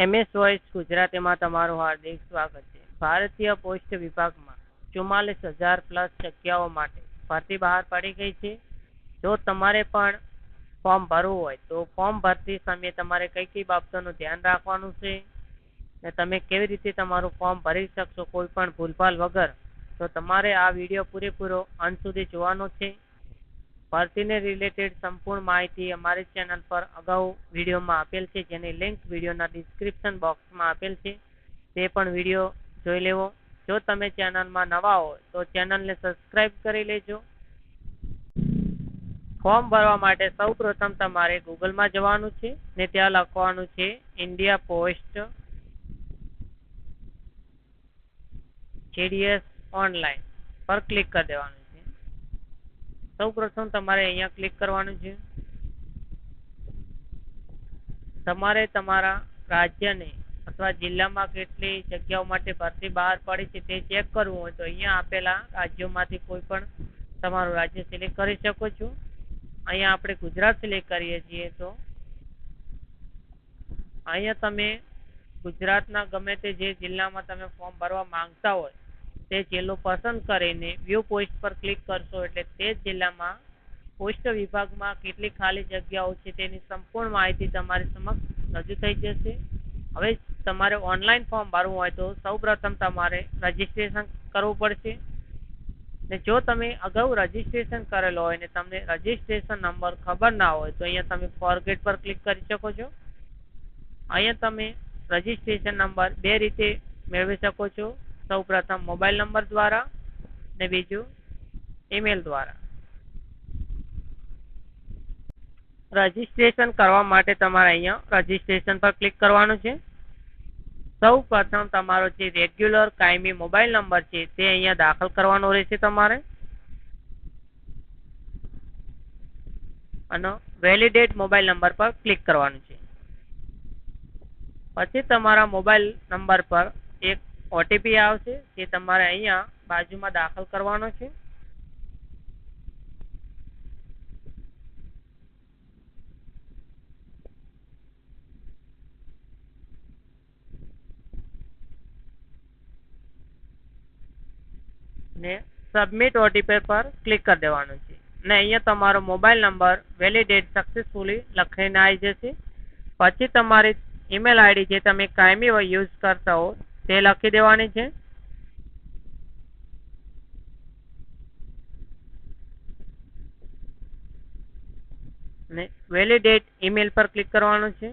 MS voice ગુજરાતીમાં તમારું હાર્દિક સ્વાગત છે. ભારતીય પોસ્ટ વિભાગમાં ચુમ્માલીસ હજાર પ્લસ જગ્યાઓ માટે ભરતી બહાર પડી ગઈ છે. જો તમારે પણ ફોર્મ ભરવું હોય તો ફોર્મ ભરતી સમયે તમારે કઈ કઈ બાબતોનું ધ્યાન રાખવાનું છે? ને તમે કેવી રીતે તમારું ફોર્મ ભરી શકશો કોઈ પણ ભૂલભાલ વગર? તો તમારે આ વીડિયો પૂરેપૂરો અંત સુધી જોવાનો છે. ભરતીને રિલેટેડ સંપૂર્ણ માહિતી અમારી ચેનલ પર અગાઉ વિડીયોમાં આપેલ છે, જેની લિંક વિડીયોના ડિસ્ક્રિપ્શન બોક્સમાં આપેલ છે. તે પણ વીડિયો જોઈ લેવો. જો તમે ચેનલમાં નવા હો, તો ચેનલને સબસ્ક્રાઇબ કરી લેજો. ફોર્મ ભરવા માટે સૌ પ્રથમ તમારે ગૂગલમાં જવાનું છે, ને ત્યાં લખવાનું છે ઇન્ડિયા પોસ્ટ જેડીએસ ઓનલાઈન પર ક્લિક કરી દેવાનું સૌ પ્રથમ તમારે અહીંયા ક્લિક કરવાનું છે. તમારે તમારા રાજ્યને અથવા જિલ્લામાં કેટલી જગ્યાઓ માટે ભરતી બહાર પડી છે તે ચેક કરવું હોય તો અહીંયા આપેલા રાજ્યોમાંથી કોઈ પણ તમારું રાજ્ય સિલેક્ટ કરી શકો છો. અહીંયા આપણે ગુજરાત સિલેક્ટ કરીએ છીએ તો અહીંયા તમે ગુજરાતના ગમે તે જે જિલ્લામાં તમે ફોર્મ ભરવા માંગતા હોય તે જિલ્લો પસંદ કરીને વ્યૂ પોસ્ટ પર ક્લિક કરશો એટલે તે જિલ્લામાં પોસ્ટ વિભાગમાં કેટલી ખાલી જગ્યાઓ છે તેની સંપૂર્ણ માહિતી તમારી સમક્ષ રજૂ થઈ જશે. હવે તમારે ઓનલાઈન ફોર્મ ભરવું હોય તો સૌપ્રથમ તમારે રજીસ્ટ્રેશન કરવું પડશે. ને જો તમે અગાઉ રજીસ્ટ્રેશન કરેલો હોય ને તમને રજીસ્ટ્રેશન નંબર ખબર ના હોય તો અહીંયા તમે ફોરગેટ પર ક્લિક કરી શકો છો. અહીંયા તમે રજીસ્ટ્રેશન નંબર બે રીતે મેળવી શકો છો. સૌ પ્રથમ મોબાઈલ નંબર દ્વારા ને બીજું ઈમેલ દ્વારા. રજીસ્ટ્રેશન કરવા માટે તમારે અહીંયા રજીસ્ટ્રેશન પર ક્લિક કરવાનું છે. સૌ પ્રથમ તમારો જે રેગ્યુલર કાયમી મોબાઈલ નંબર છે તે અહીંયા દાખલ કરવાનો રહેશે તમારે. અને વેલિડેટ મોબાઈલ નંબર પર ક્લિક કરવાનું છે. પછી તમારા મોબાઈલ નંબર પર એક ઓટીપી આવશે, જે તમારે અહીંયા બાજુમાં દાખલ કરવાનો છે. ને સબમિટ ઓટીપી પર ક્લિક કરી દેવાનું છે. ને અહીંયા તમારો મોબાઈલ નંબર વેલિડેટ સક્સેસફુલી લખીને આવી જશે. પછી તમારી ઈમેલ આઈડી જે તમે કાયમી યુઝ કરતા હો તે લખી દેવાની છે. ને વેલિડેટ ઈમેલ પર ક્લિક કરવાનું છે.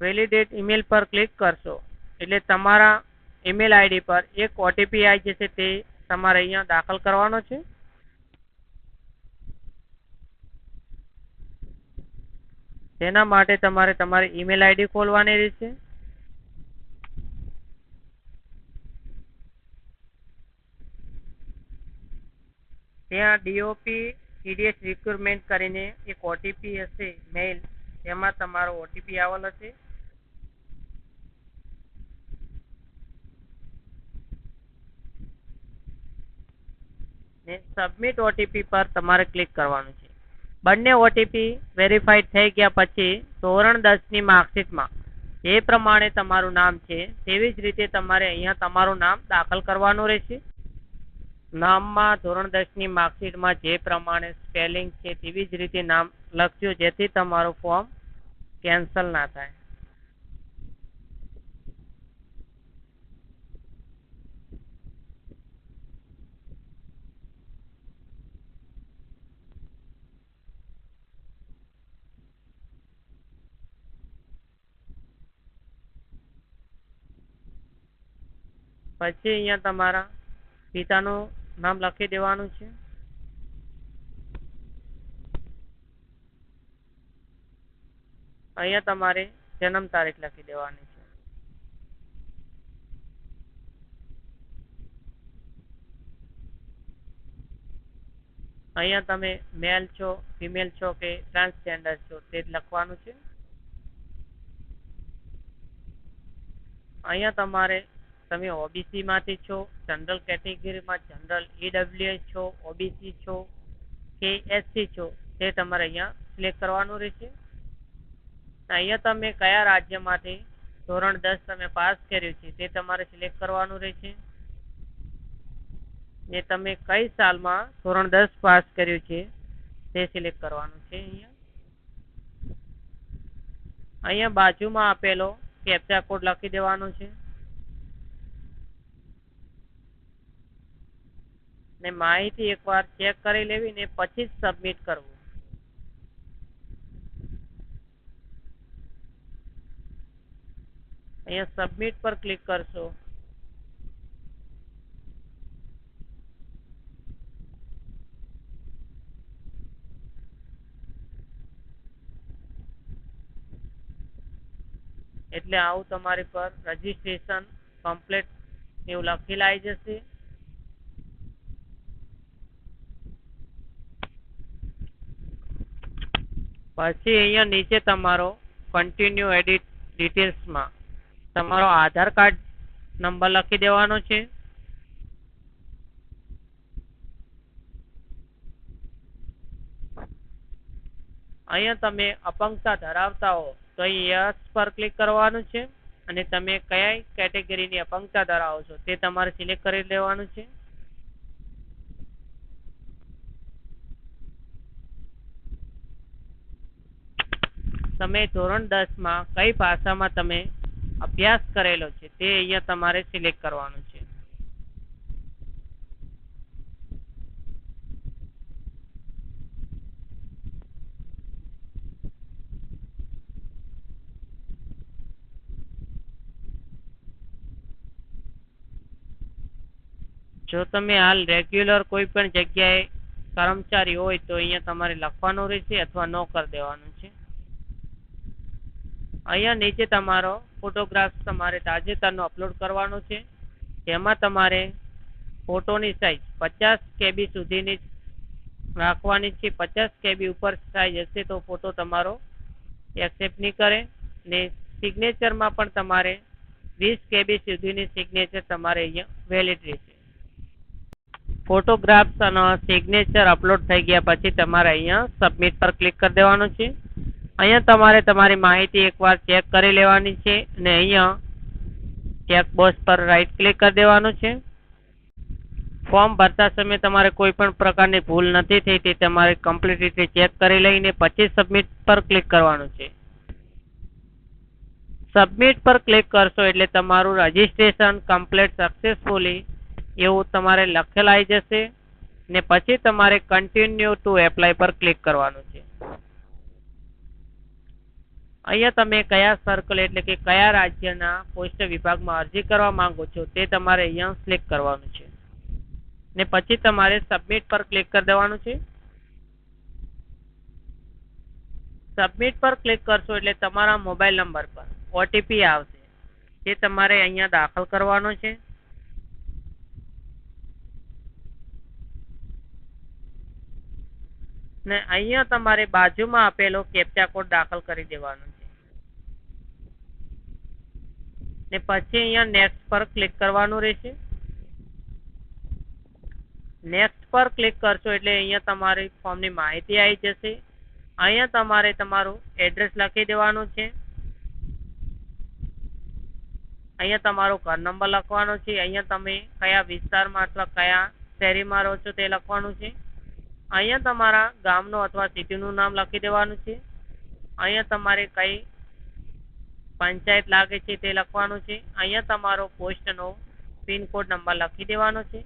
વેલિડેટ ઈમેલ પર ક્લિક કરશો. એટલે તમારા ઈમેલ આઈડી પર એક ઓટીપી આવી જશે તે તમારે અહીંયા દાખલ કરવાનો છે. તેના માટે તમારે તમારી ઈમેલ આઈડી ખોલવાની રહેશે. ત્યાં ડીઓપી ટીડીએસ રિક્રુટમેન્ટ કરીને એક ઓટીપી હશે મેઇલ તેમાં તમારો ઓટીપી આવેલ હશે. ને સબમિટ ઓટીપી પર તમારે ક્લિક કરવાનું છે. બંને ઓટીપી વેરીફાઈડ થઈ ગયા પછી ધોરણ દસની માર્કશીટમાં જે પ્રમાણે તમારું નામ છે, તેવી જ રીતે તમારે અહીંયા તમારું નામ દાખલ કરવાનું રહેશે. નામમાં ધોરણ દસની માર્કશીટમાં જે પ્રમાણે સ્પેલિંગ છે તેવી જ રીતે નામ લખજો જેથી તમારું ફોર્મ કેન્સલ ના થાય. પછી અહીંયા તમારા પિતાનું નામ લખી દેવાનું છે. અહીંયા તમારે જન્મ તારીખ લખી દેવાની છે. અહીંયા તમે મેલ છો ફિમેલ છો કે ટ્રાન્સજેન્ડર છો તે લખવાનું છે. અહીંયા તમારે તમે ઓબીસી માંથી છો જનરલ કેટેગરીમાં જનરલ ઈડબ્લ્યુએસ છો ઓબીસી છો કે એસસી છો, તે તમારે અહીંયા સિલેક્ટ કરવાનું રહેશે. અહીંયા તમે કયા રાજ્યમાંથી ધોરણ દસ તમે પાસ કર્યું છે, તે તમારે સિલેક્ટ કરવાનું રહેશે. ને તમે કઈ સાલમાં ધોરણ દસ પાસ કર્યું છે, તે સિલેક્ટ કરવાનું છે અહીંયા. અહીંયા બાજુમાં આપેલો કેપ્ચા કોડ લખી દેવાનો છે. ને માહિતી એકવાર ચેક કરી લેવી ને પછી જ સબમિટ કરવું. અહીંયા સબમિટ પર ક્લિક કરશો. એટલે આવું તમારી પર રજીસ્ટ્રેશન કમ્પ્લીટ એવું લખેલા આવી જશે. પછી અહીંયા નીચે તમારો કન્ટિન્યુ એડિટ ડિટેલ્સમાં તમારો આધાર કાર્ડ નંબર લખી દેવાનો છે. અહીંયા તમે અપંગતા ધરાવતા હો તો અહીં યસ પર ક્લિક કરવાનું છે અને તમે કયા કેટેગરીની અપંગતા ધરાવો છો તે તમારે સિલેક્ટ કરી લેવાનું છે. તમે ધોરણ દસમાં કઈ ભાષામાં તમે અભ્યાસ કરેલો છે તે અહીંયા તમારે સિલેક્ટ કરવાનું છે. જો તમે હાલ રેગ્યુલર કોઈ પણ જગ્યાએ કર્મચારી હોય તો અહીંયા તમારે લખવાનું રહેશે અથવા નો કરી દેવાનું છે. અહીંયા નીચે તમારો ફોટોગ્રાફ તમારે તાજેતરનો અપલોડ કરવાનો છે. જેમાં તમારે ફોટોની સાઇઝ પચાસ કેબી સુધીની રાખવાની છે. પચાસ કેબી ઉપર સાઇઝ હશે તો ફોટો તમારો એક્સેપ્ટ નહીં કરે. ને સિગ્નેચરમાં પણ તમારે વીસ કેબી સુધીની સિગ્નેચર તમારે અહીંયા વેલિડ રહેશે. ફોટોગ્રાફ્સ અને સિગ્નેચર અપલોડ થઈ ગયા પછી તમારે અહીંયા સબમિટ પર ક્લિક કરી દેવાનું છે. અહીંયા તમારે તમારી માહિતી એકવાર ચેક કરી લેવાની છે અને અહીંયા ચેક બોક્સ પર રાઈટ ક્લિક કરી દેવાનું છે. ફોર્મ ભરતા સમયે તમારે કોઈ પણ પ્રકારની ભૂલ નથી થઈ તે તમારે કમ્પ્લીટ રીતે ચેક કરી લઈને પછી સબમિટ પર ક્લિક કરવાનું છે. સબમિટ પર ક્લિક કરશો એટલે તમારું રજીસ્ટ્રેશન કમ્પ્લીટ સક્સેસફુલી એવું તમારે લખેલ આવી જશે ને પછી તમારે કન્ટિન્યુ ટુ એપ્લાય પર ક્લિક કરવાનું છે. અહીંયા તમે કયા સર્કલ એટલે કે કયા રાજ્યના પોસ્ટ વિભાગમાં અરજી કરવા માંગો છો તે તમારે અહીંયા સિલેક્ટ કરવાનું છે. ને પછી તમારે સબમિટ પર ક્લિક કરી દેવાનું છે. સબમિટ પર ક્લિક કરશો એટલે તમારા મોબાઈલ નંબર પર ઓટીપી આવશે. તે તમારે અહીંયા દાખલ કરવાનો છે. ને અહીંયા તમારે બાજુમાં આપેલો કેપ્ચા કોડ દાખલ કરી દેવાનો છે ને પછી અહીંયા નેક્સ્ટ પર ક્લિક કરવાનું રહેશે. નેક્સ્ટ પર ક્લિક કરશો એટલે અહીંયા તમારી ફોર્મની માહિતી આવી જશે. અહીંયા તમારે તમારું એડ્રેસ લખી દેવાનું છે. અહીંયા તમારો ઘર નંબર લખવાનો છે. અહીંયા તમે કયા વિસ્તારમાં અથવા કયા શહેરીમાં રહો છો તે લખવાનું છે. અહીંયા તમારા ગામનું અથવા સિટીનું નામ લખી દેવાનું છે. અહીંયા તમારે કઈ પંચાયત લાગે છે તે લખવાનું છે. અહીંયા તમારો પોસ્ટનો પિનકોડ નંબર લખી દેવાનો છે.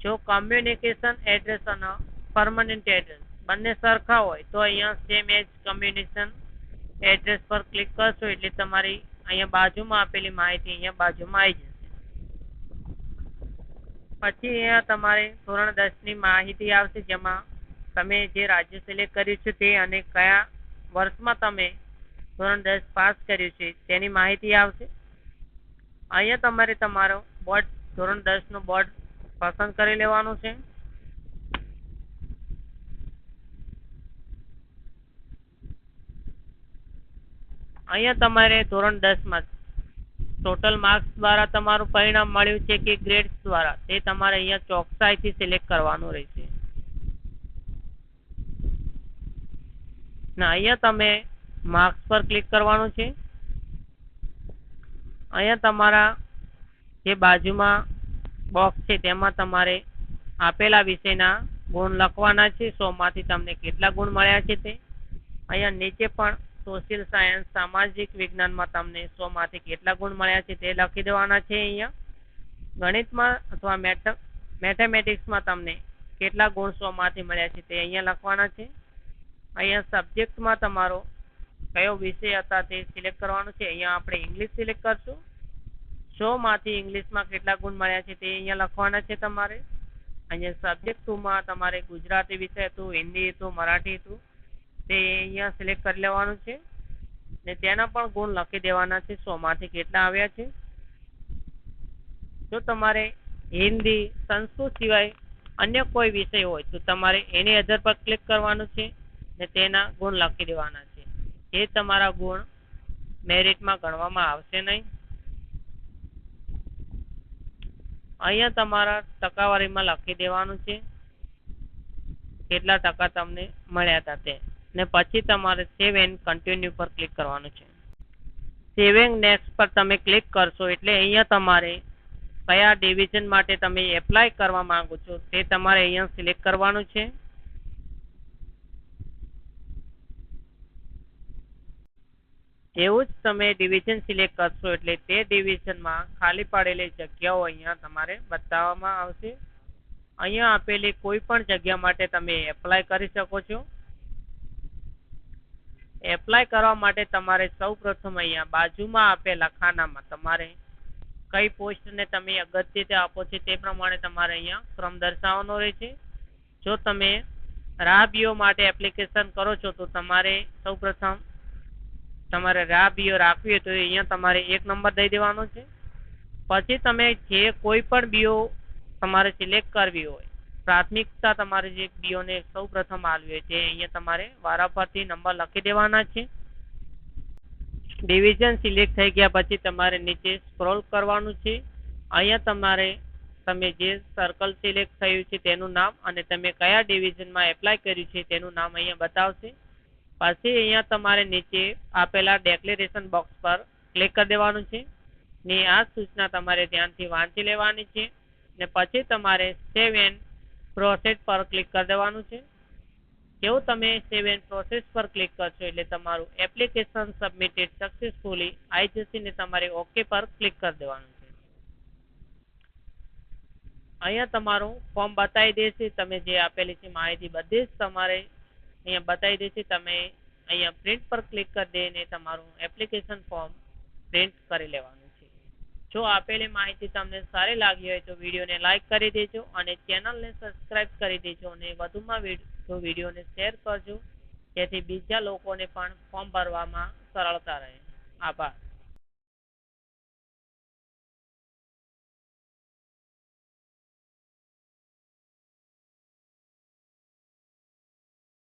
જો કમ્યુનિકેશન એડ્રેસ અને પરમનન્ટ એડ્રેસ બંને સરખા હોય તો અહીંયા સેમ એજ કમ્યુનિકેશન એડ્રેસ પર ક્લિક કરશો એટલે તમારી અહીંયા બાજુમાં આપેલી માહિતી અહીંયા બાજુમાં આવી જશે. પછી અહીંયા તમારે ધોરણ દસની માહિતી આવશે જેમાં તમે જે રાજ્ય સિલેક્ટ કર્યું છે તે અને કયા વર્ષમાં તમે ધોરણ દસ પાસ કર્યું છે, તેની માહિતી આવશે. અહીંયા તમારે તમારો બોર્ડ ધોરણ દસનું બોર્ડ પસંદ કરી લેવાનું છે. અહીંયા તમારે ધોરણ દસમાં ટોટલ માર્ક્સ દ્વારા તમારું પરિણામ મળ્યું છે કે ગ્રેડ્સ દ્વારા, તે તમારે અહીંયા ચોકસાઈથી સિલેક્ટ કરવાનું રહેશે. ના, અહીંયા તમે માર્ક્સ પર ક્લિક કરવાનું છે. અહીંયા તમારા જે બાજુમાં બોક્સ છે, તેમાં તમારે આપેલા વિષયના ગુણ લખવાના છે. સોમાંથી તમને કેટલા ગુણ મળ્યા છે તે. અહીંયા નીચે પણ સોશિયલ સાયન્સ સામાજિક વિજ્ઞાનમાં તમને સોમાંથી કેટલા ગુણ મળ્યા છે તે લખી દેવાના છે અહીંયા. ગણિતમાં અથવા મેથેમેટિક્સમાં તમને કેટલા ગુણ સોમાંથી મળ્યા છે તે અહીંયા લખવાના છે. અહીંયા સબ્જેક્ટમાં તમારો કયો વિષય હતા તે સિલેક્ટ કરવાનું છે, અહીંયા આપણે ઇંગ્લિશ સિલેક્ટ કરશું. સો માંથી ઇંગ્લિશમાં કેટલા ગુણ મળ્યા છે તે અહીંયા લખવાના છે તમારે. અહીંયા સબ્જેક્ટ ટુમાં તમારે ગુજરાતી વિષય હતું, હિન્દી હતું, મરાઠી હતું, તે અહીંયા સિલેક્ટ કરી લેવાનું છે. ને તેના પણ ગુણ લખી દેવાના છે, સો માંથી કેટલા આવ્યા છે. જો તમારે હિન્દી, સંસ્કૃત સિવાય અન્ય કોઈ વિષય હોય તો તમારે એની અધર પર ક્લિક કરવાનું છે ને તેના ગુણ લખી દેવાના છે. એ તમારા ગુણ મેરિટમાં ગણવામાં આવશે નહીં. અહીંયા તમારા ટકાવારીમાં લખી દેવાનું છે. કેટલા ટકા તમને મળ્યા હતા તે. ને પછી તમારે સેવ એન્ડ કન્ટિન્યુ પર ક્લિક કરવાનું છે. સેવિંગ નેક્સ્ટ પર તમે ક્લિક કરશો એટલે અહીંયા તમારે કયા ડિવિઝન માટે તમે એપ્લાય કરવા માંગો છો તે તમારે અહીંયા સિલેક્ટ કરવાનું છે. જેવું જ તમે ડિવિઝન સિલેક્ટ કરશો એટલે તે ડિવિઝનમાં ખાલી પડેલી જગ્યાઓ અહીંયા તમારે બતાવવામાં આવશે અહીંયા આપેલી કોઈ પણ જગ્યા માટે તમે એપ્લાય કરી શકો છો એપ્લાય કરવા માટે તમારે સૌ પ્રથમ અહીંયા બાજુમાં આપેલા ખાનામાં તમારે કઈ પોસ્ટને તમે અગત્યતા આપો છો તે પ્રમાણે તમારે અહીંયા ક્રમ દર્શાવવાનો રહેશે. જો તમે રાહ માટે એપ્લિકેશન કરો છો તો તમારે સૌ પ્રથમ તમારે રાહ બીઓ રાખવી હોય તો અહીંયા તમારે એક નંબર દઈ દેવાનો છે. પછી તમે જે કોઈ પણ બીઓ તમારે સિલેક્ટ કરવી હોય, પ્રાથમિકતા તમારે જે બીઓને સૌ પ્રથમ આવવી હોય તે અહીંયા તમારે વારાફરતી નંબર લખી દેવાના છે. ડિવિઝન સિલેક્ટ થઈ ગયા પછી તમારે નીચે સ્ક્રોલ કરવાનું છે. અહીંયા તમારે તમે જે સર્કલ સિલેક્ટ થયું છે તેનું નામ અને તમે કયા ડિવિઝનમાં એપ્લાય કર્યું છે તેનું નામ અહીંયા બતાવશે. પછી અહીંયા તમારે નીચે આપેલા ડેક્લેરેશન બોક્સ પર ક્લિક કરી દેવાનું છે. ને આ સૂચના તમારે ધ્યાનથી વાંચી લેવાની છે. ને પછી તમારે સેવ એન્ડ પ્રોસેસ પર ક્લિક કરી દેવાનું છે. જેવું તમે સેવ એન્ડ પ્રોસેસ પર ક્લિક કરશો એટલે તમારું એપ્લિકેશન સબમિટેડ સક્સેસફુલી આવી જશે ને તમારે ઓકે પર ક્લિક કરી દેવાનું છે. અહીંયા તમારું ફોર્મ બતાવી દેશે તમે જે આપેલી છે માહિતી બધી જ તમારે અહીંયા બતાવી દેશે તમે અહીંયા પ્રિન્ટ પર ક્લિક કરી દઈને તમારું એપ્લિકેશન ફોર્મ પ્રિન્ટ કરી લેવાનું છે. જો આપેલી માહિતી તમને સારી લાગી હોય તો વિડીયોને લાઈક કરી દેજો અને ચેનલને સબસ્ક્રાઇબ કરી દેજો અને વધુમાં વિડીયોને શેર કરજો. જેથી બીજા લોકોને પણ ફોર્મ ભરવામાં સરળતા રહે. આભાર.